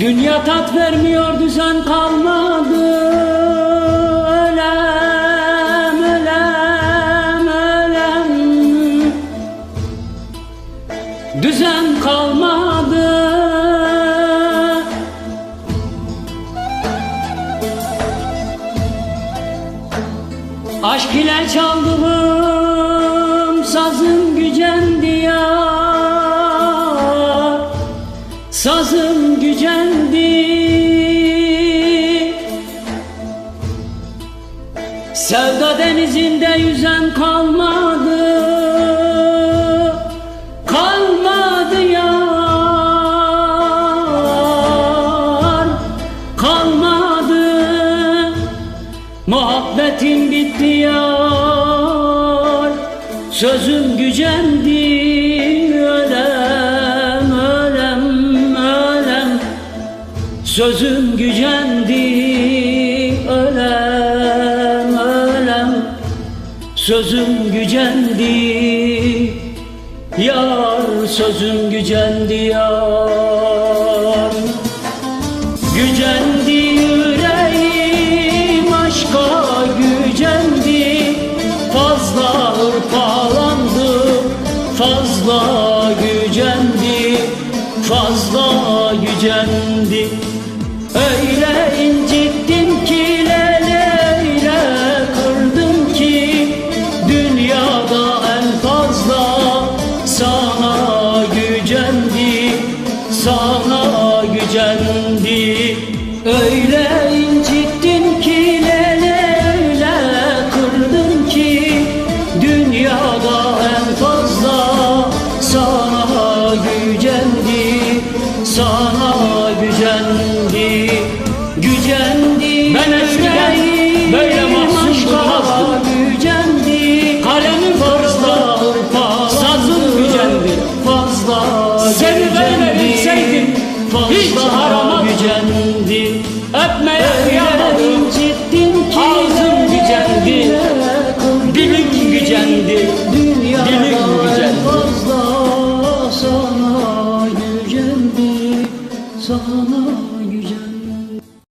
Dünya tat vermiyor düzen kalmadı. Ölem ölem ölem. Düzen kalmadı. Aşk ile çaldığım sazım gücendi ya. Sazım Sevda denizinde yüzen kalmadı. Kalmadı yar. Kalmadı. Muhabbetim bitti yar. Sözüm gücendi. Ölem ölem ölem Sözüm Sözüm gücendi Yar sözüm gücendi yar. Gücendi yüreğim aşka gücendi. Fazla hırpalandı fazla gücendi. Fazla gücendi gücendi. Öyle incittin ki leleyle kırdın ki Dünyada en fazla sana gücendi Sana gücendi. Gücendi Fazla aramazdım. gücendi Öpmeye kıyamadım incittin ki Ağzım gücendi. Dilim gücendi. Dilim en gücendi. fazla sana gücendi Sana